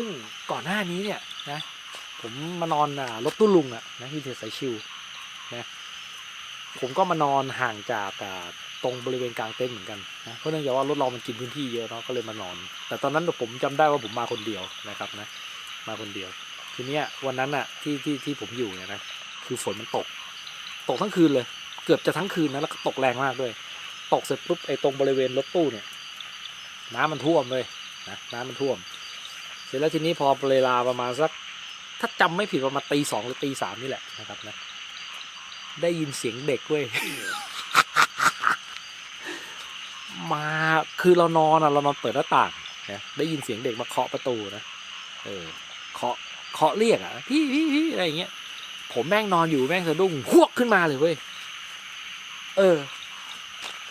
ซึ่งก่อนหน้านี้เนี่ยนะผมมานอนรถตู้ลุงอะนะที่เทสายชิวนะผมก็มานอนห่างจากตรงบริเวณกลางเต็นท์เหมือนกันนะเพราะเนื่องจากว่ารถเรามันกินพื้นที่เยอะเนาะก็เลยมานอน แต่ตอนนั้นผมจำได้ว่าผมมาคนเดียวนะครับนะมาคนเดียว ทีเนี้ยวันนั้นอะที่ที่ที่ผมอยู่เนี่ยนะคือฝนมันตก ตกทั้งคืนเลย เกือบจะทั้งคืนนะแล้วก็ตกแรงมากด้วย ตกเสร็จปุ๊บไอ้ตรงบริเวณรถตู้เนี่ย น้ำมันท่วมเลยนะน้ำมันท่วม เสร็จแล้วทีนี้พอเวลาประมาณสัก ถ้าจำไม่ผิดประมาณตีสองหรือตีสามนี่แหละนะครับนะได้ยินเสียงเด็กเว้ยมาคือเรานอนอะเรานอนเปิดหน้าต่างนะได้ยินเสียงเด็กมาเคาะประตูนะเออเคาะเคาะเรียกอะพี่พี่พี่อะไรอย่างเงี้ยผมแม่งนอนอยู่แม่งสะดุ้งหวกขึ้นมาเลยเว้ยเออ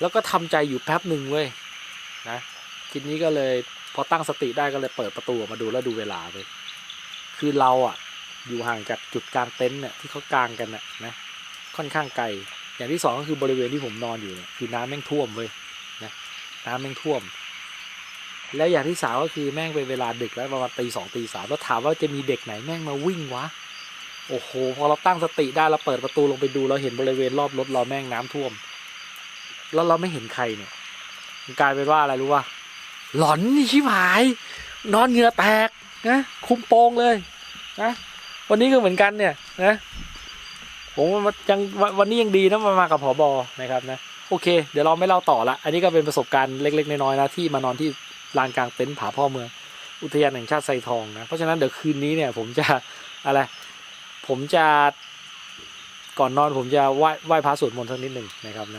แล้วก็ทำใจอยู่แป๊บหนึ่งเว้ยนะทีนี้ก็เลย พอตั้งสติได้ก็เลยเปิดประตูมาดูแล้วดูเวลาไป คือเราอะ อยู่ห่างจากจุดกลางเต็นท์เนี่ยที่เขากางกันน่ะนะ ค่อนข้างไกล อย่างที่สองก็คือบริเวณที่ผมนอนอยู่เนี่ยคือน้ำแม่งท่วมเว้ยนะน้ำแม่งท่วม แล้วอย่างที่สามก็คือแม่งเป็นเวลาดึกแล้วประมาณตีสองตีสามแล้วถามว่าจะมีเด็กไหนแม่งมาวิ่งวะ โอ้โห พอเราตั้งสติได้เราเปิดประตูลงไปดูเราเห็นบริเวณรอบรถเราแม่งน้ำท่วม แล้วเราไม่เห็นใครเนี่ยกลายเป็นว่าอะไรรู้ป่ะ หลอนนี่ชิบหาย นอนเหงื่อแตกนะคุมโปงเลยนะวันนี้ก็เหมือนกันเนี่ยนะผมยังวันวันนี้ยังดีนะมามากับผอบอนะครับนะโอเค เดี๋ยวเราไม่เล่าต่อละอันนี้ก็เป็นประสบการณ์เล็ก ๆ น้อยๆนะที่มานอนที่ลานกลางเต็นท์ผาพ่อเมืองอุทยานแห่งชาติไซทองนะเพราะฉะนั้นเดี๋ยวคืนนี้เนี่ย ผมจะอะไร ผมจะก่อนนอนผมจะไหว้ไหว้พระสวดมนต์สักนิดหนึ่งนะครับนะ